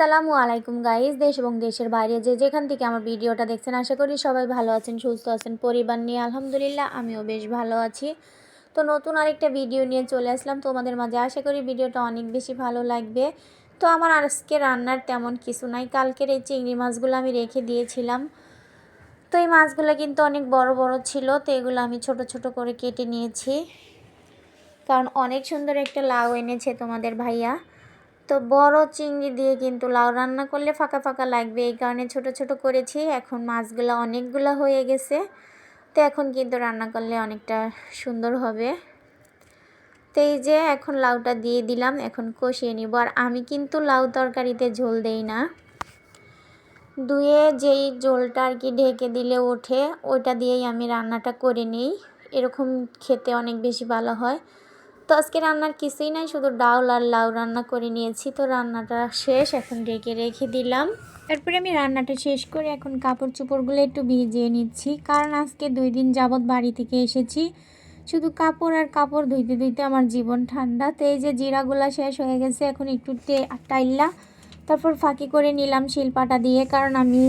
আসসালামু আলাইকুম গাইজ দেশ এবং দেশের বাইরে যে যেখান থেকে আমার ভিডিওটা দেখছেন, আশা করি সবাই ভালো আছেন, সুস্থ আছেন, পরিবার নিয়ে আলহামদুলিল্লাহ আমিও বেশ ভালো আছি। তো নতুন আরেকটা ভিডিও নিয়ে চলে আসলাম। তোমাদের মাঝে আশা করি ভিডিওটা অনেক বেশি ভালো লাগবে। তো আমার আজকে রান্নার তেমন কিছু নাই। কালকের এই চিংড়ি মাছগুলো আমি রেখে দিয়েছিলাম। তো এই মাছগুলো কিন্তু অনেক বড় বড় ছিল। তো এগুলো আমি ছোট ছোট করে কেটে নিয়েছি। কারণ অনেক সুন্দর একটা লাউ এনেছে তোমাদের ভাইয়া। তো বড় চিংড়ি দিয়ে কিন্তু লাউ রান্না করলে ফাঁকা ফাঁকা লাগবে। এই কারণে ছোট ছোট করেছি। এখন মাছগুলো অনেকগুলো হয়ে গেছে। তো এখন কিন্তু রান্না করলে অনেকটা সুন্দর হবে। তো এই যে এখন লাউটা দিয়ে দিলাম, এখন কষিয়ে নিব। আর আমি কিন্তু লাউ তরকারিতে ঝোল দেই না। দুয়ে যেই ঝোলটা আর কি ঢেকে দিলে ওঠে, ওইটা দিয়েই আমি রান্নাটা করে নিই। এরকম খেতে অনেক বেশি ভালো হয়। তো আজকে রান্নার কিছুই নাই, শুধু ডাউল আর লাউ রান্না করে নিয়েছি। তো রান্নাটা শেষ, এখন ঢেকে রেখে দিলাম। তারপরে আমি রান্নাটা শেষ করে এখন কাপড় চোপড়গুলো একটু ভিজিয়ে নিচ্ছি। কারণ আজকে দুই দিন যাবৎ বাড়ি থেকে এসেছি। শুধু কাপড় আর কাপড় ধুইতে ধুইতে আমার জীবন ঠান্ডা। তো এই যে জিরাগুলা শেষ হয়ে গেছে, এখন একটু টাইল্লা তারপর ফাঁকি করে নিলাম শিলপাটা দিয়ে। কারণ আমি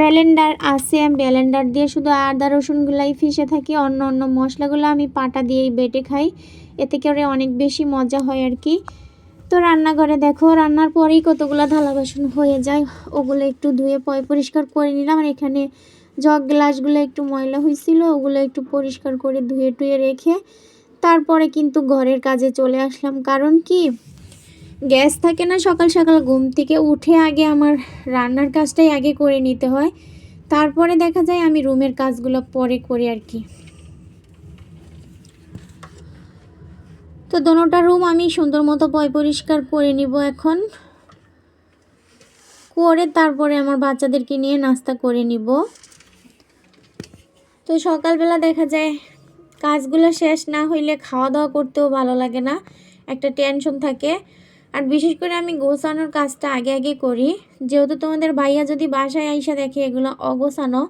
ব্যালেন্ডার আছে, আমি ব্যালেন্ডার দিয়ে শুধু আদা রসুনগুলাই ফিসে থাকি, অন্য অন্য মশলাগুলো আমি পাটা দিয়েই বেটে খাই। এতে করে অনেক বেশি মজা হয় আর কি। তো রান্নাঘরে দেখো, রান্নার পরেই কতগুলো থালা বাসন হয়ে যায়। ওগুলো একটু ধুয়ে পয় পরিষ্কার করে নিলাম। আর এখানে জগ গ্লাসগুলো একটু ময়লা হয়েছিল ওগুলো একটু পরিষ্কার করে ধুয়ে টুয়ে রেখে তারপরে কিন্তু ঘরের কাজে চলে আসলাম। কারণ কি? গ্যাস থাকে না, সকাল সকাল ঘুম থেকে উঠে আগে আমার রান্নার কাজটাই আগে করে নিতে হয়। তারপরে দেখা যায় আমি রুমের কাজগুলো পরে করি আর কি। তো দোনোটা রুম আমি সুন্দর মতো পয় পরিষ্কার করে নিব এখন। করে তারপরে আমার বাচ্চাদেরকে নিয়ে নাস্তা করে নিব। তো সকালবেলা দেখা যায় কাজগুলো শেষ না হইলে খাওয়া দাওয়া করতেও ভালো লাগে না, একটা টেনশন থাকে। আর বিশেষ করে আমি গোছানোর কাজটা আগে আগে করি। যেহেতু তোমাদের ভাইয়া যদি বাসায় আইসা দেখে এগুলো অগোছানো,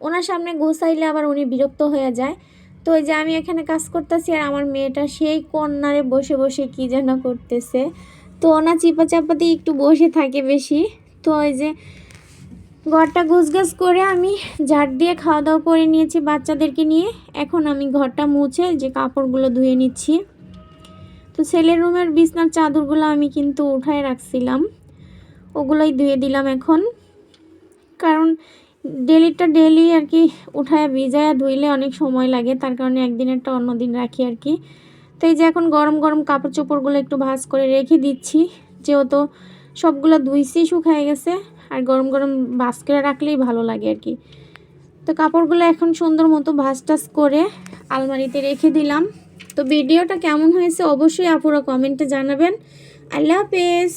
ওনার সামনে গোছাইলে আবার উনি বিরক্ত হয়ে যায়। তো ওই যে আমি এখানে কাজ করতেছি আর আমার মেয়েটা সেই কর্নারে বসে বসে কি যেন করতেছে। তো ওনা চিপা চাপাতে একটু বসে থাকে বেশি। তো ওই যে ঘরটা গুছগাছ করে আমি ঝাড় দিয়ে খাওয়া দাওয়া করে নিয়েছি বাচ্চাদেরকে নিয়ে। এখন আমি ঘরটা মুছে যে কাপড়গুলো ধুয়ে নিচ্ছি। তো ছেলের রুমের বিছনার চাদরগুলো আমি কিন্তু উঠায় রাখছিলাম। ওগুলোই ধুয়ে দিলাম এখন। কারণ ডেলিটা ডেলি আর কি উঠায়, ভিজায়, ধুইলে অনেক সময় লাগে। তার কারণে একদিনেরটা অন্য দিন রাখি আর কি। তো এই যে এখন গরম গরম কাপড় চোপড়গুলো একটু ভাজ করে রেখে দিচ্ছি। যেহেতু সবগুলো ধুইছি, শুকায় গেছে। আর গরম গরম ভাজ করে রাখলেই ভালো লাগে আর কি। তো কাপড়গুলো এখন সুন্দর মতো ভাজ টাজ করে আলমারিতে রেখে দিলাম। তো ভিডিওটা কেমন হয়েছে অবশ্যই আপুরা কমেন্টে জানাবেন। আল্লাহ হাফেজ।